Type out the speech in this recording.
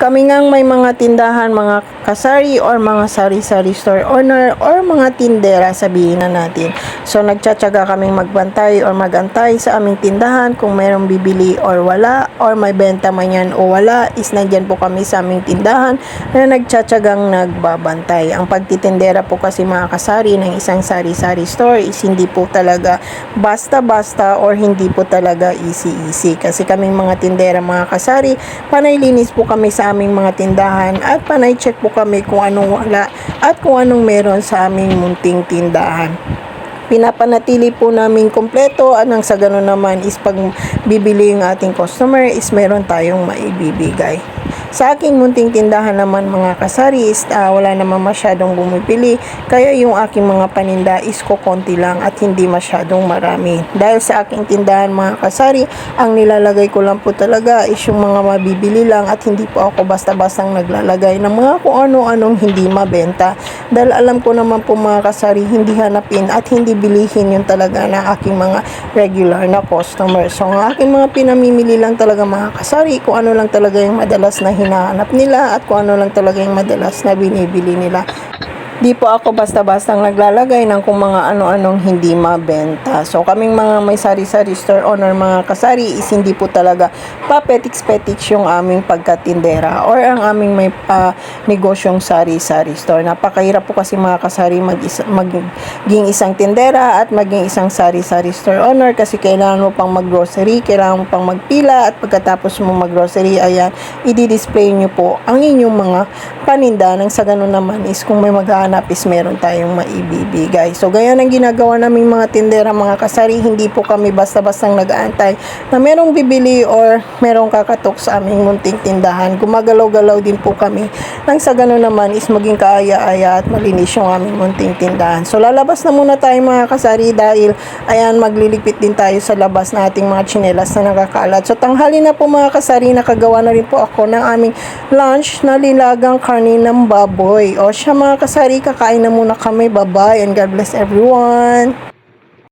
Kami ngang may mga tindahan, mga kasari or mga sari-sari store owner or mga tindera sabihin na natin. So nagtsatsaga kaming magbantay or magantay sa aming tindahan kung mayroong bibili or wala or may benta man yan o wala is nandyan po kami sa aming tindahan na nagtsatsagang nagbabantay. Ang pagtitindera po kasi mga kasari ng isang sari-sari store is hindi po talaga basta-basta or hindi po talaga easy-easy. Kasi kaming mga tindera mga kasari, panay linis po kami sa aming mga tindahan at panay check po kami kung anong wala at kung anong meron sa aming munting tindahan pinapanatili po namin kompleto at nang sa ganun naman is pag bibili yung ating customer is meron tayong maibibigay. Sa aking munting tindahan naman mga kasari is ah, wala naman masyadong bumibili kaya yung aking mga paninda is kokonti lang at hindi masyadong marami. Dahil sa aking tindahan mga kasari, ang nilalagay ko lang po talaga is yung mga mabibili lang at hindi po ako basta-bastang naglalagay ng mga kung ano-anong hindi mabenta. Dahil alam ko naman po mga kasari, hindi hanapin at hindi bilihin yung talaga ng aking mga regular na customer. So ang aking mga pinamimili lang talaga mga kasari, kung ano lang talaga yung madalas na hinahanap nila at kung ano lang talaga yung madalas na binibili nila. Di po ako basta-bastang naglalagay ng kung mga ano-anong hindi mabenta. So kaming mga may sari-sari store owner mga kasari is hindi po talaga papetiks-petiks yung aming pagkatindera or ang aming may pa negosyong sari-sari store. Napakahirap po kasi mga kasari mag maging isang tindera at maging isang sari-sari store owner kasi kailangan mo pang mag-grocery, kailangan mo pang magpila at pagkatapos mo mag-grocery, ayan, i-display nyo po ang inyong mga paninda nang sa ganun naman is kung may maghahanap is meron tayong maibibigay. So, ganyan ang ginagawa naming mga tindera, mga kasari. Hindi po kami basta-bastang nag-aantay na merong bibili or merong kakatok sa aming munting tindahan. Gumagalaw-galaw din po kami. Nang sa ganun naman is maging kaaya-aya at malinis yung aming munting tindahan. So, lalabas na muna tayo mga kasari dahil ayan, maglilipit din tayo sa labas na ating mga tsinelas na nakakalat. So, tanghali na po mga kasari, nakagawa na rin po ako ng aming lunch na lilagang karne ng baboy. O siya mga kasari, kakain na muna kami. Bye-bye and God bless everyone.